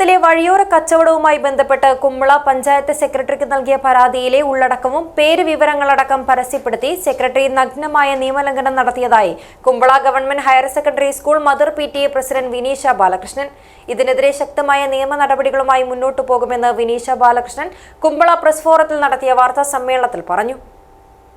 നഗരത്തിലെ വഴിയോര കച്ചവടവുമായി ബന്ധപ്പെട്ട് കുമ്പള പഞ്ചായത്ത് സെക്രട്ടറിക്ക് നൽകിയ പരാതിയിലെ ഉള്ളടക്കവും പേര് വിവരങ്ങളടക്കം പരസ്യപ്പെടുത്തി സെക്രട്ടറി നഗ്നമായ നിയമലംഘനം നടത്തിയതായി Kumbla government higher secondary school mother P T A president Vinisha Balakrishnan. ഇതിനെതിരെ ശക്തമായ നിയമ നടപടികളുമായി മുന്നോട്ടു പോകുമെന്ന് വിനീഷ ബാലകൃഷ്ണൻ കുമ്പള പ്രസ് ഫോറത്തിൽ നടത്തിയ വാർത്താ സമ്മേളനത്തിൽ പറഞ്ഞു.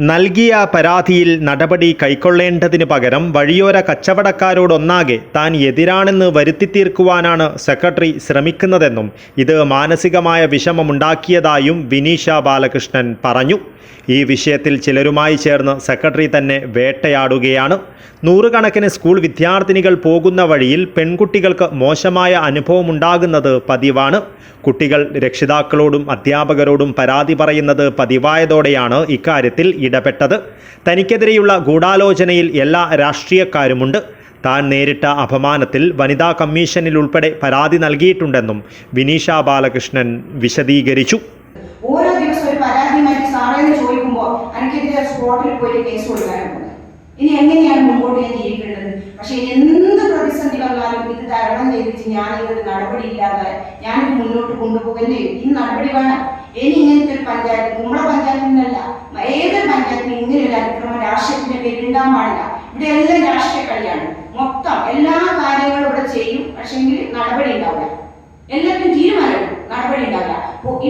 നൽകിയ പരാതിയിൽ നടപടി കൈക്കൊള്ളേണ്ടതിനു പകരം വഴിയോര കച്ചവടക്കാരോടൊന്നാകെ താൻ എതിരാണെന്ന് വരുത്തി തീർക്കുവാനാണ് സെക്രട്ടറി ശ്രമിക്കുന്നതെന്നും ഇത് മാനസികമായ വിഷമമുണ്ടാക്കിയതായും വിനീഷ ബാലകൃഷ്ണൻ പറഞ്ഞു. ഈ വിഷയത്തിൽ ചിലരുമായി ചേർന്ന് സെക്രട്ടറി തന്നെ വേട്ടയാടുകയാണ്. നൂറുകണക്കിന് സ്കൂൾ വിദ്യാർത്ഥിനികൾ പോകുന്ന വഴിയിൽ പെൺകുട്ടികൾക്ക് മോശമായ അനുഭവമുണ്ടാകുന്നത് പതിവാണ്. കുട്ടികൾ രക്ഷിതാക്കളോടും അധ്യാപകരോടും പരാതി പറയുന്നത് പതിവായതോടെയാണ് ഇക്കാര്യത്തിൽ ഇടപെട്ടത്. തനിക്കെതിരെയുള്ള ഗൂഢാലോചനയിൽ എല്ലാ രാഷ്ട്രീയക്കാരുമുണ്ട്. താൻ നേരിട്ട അപമാനത്തിൽ വനിതാ കമ്മീഷനിൽ ഉൾപ്പെടെ പരാതി നൽകിയിട്ടുണ്ടെന്നും വിനീഷ ബാലകൃഷ്ണൻ വിശദീകരിച്ചു. ഓരോ ദിവസം ഒരു പരാതിയുമായി സാറേന്ന് ചോദിക്കുമ്പോൾ എനിക്കെതിരെ സ്പോട്ടിൽ പോയിട്ട് കേസ് കൊടുക്കാനാണ് ഇനി എങ്ങനെയാണ് മുമ്പോട്ട് ഞാൻ ജീവിക്കേണ്ടത്? പക്ഷെ എന്ത് പ്രതിസന്ധി വന്നാലും ഇത് തരണം ചെയ്തിട്ട് ഞാൻ ഇതൊരു നടപടി ഇല്ലാതെ ഞാൻ മുന്നോട്ട് കൊണ്ടുപോകുന്നേ ഈ നടപടി വേണം. ഇനി ഇങ്ങനത്തെ ഒരു പഞ്ചായത്ത് കുമ്പള പഞ്ചായത്തിനല്ല ഏതൊരു ഉണ്ടാകാൻ പാടില്ല. ഇവിടെ എല്ലാം രാഷ്ട്രീയ കളിയാണ്. മൊത്തം എല്ലാ കാര്യങ്ങളും ഇവിടെ ചെയ്യും. പക്ഷെങ്കിൽ നടപടി ഉണ്ടാവില്ല. എല്ലാത്തിനും തീരുമാനം നടപടി ഉണ്ടാവില്ല.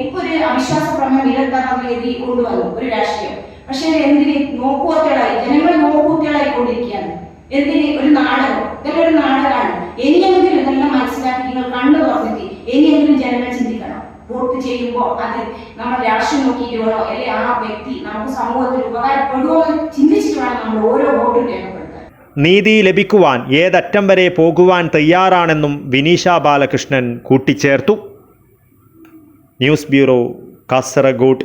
ഇപ്പൊ ഒരു അവിശ്വാസ പ്രമേയം ഇരുപത്താറാം തീയതി കൊണ്ടുവന്നു ഒരു രാഷ്ട്രീയം. പക്ഷെ എന്തിന് നോക്കുവത്തികളായി ജനങ്ങൾ നോക്കുവത്തികളായി കൊണ്ടിരിക്കുകയാണ് എന്തിന് ഒരു നാടകം? ഇതെല്ലാം ഒരു നാടകമാണ് അത് നമ്മൾ രാഷ്ട്രീയം നോക്കിയിട്ട് അല്ലെ ആ വ്യക്തി നമുക്ക് സമൂഹത്തിൽ ഉപകാരപ്പെടുമോ എന്ന് ചിന്തിച്ചിട്ട് നമ്മൾ ഓരോ വോട്ടും രേഖപ്പെടുത്താൻ നീതി ലഭിക്കുവാൻ ഏതറ്റം വരെ പോകുവാൻ തയ്യാറാണെന്നും വിനീഷ ബാലകൃഷ്ണൻ കൂട്ടിച്ചേർത്തു. News bureau Kasaragod.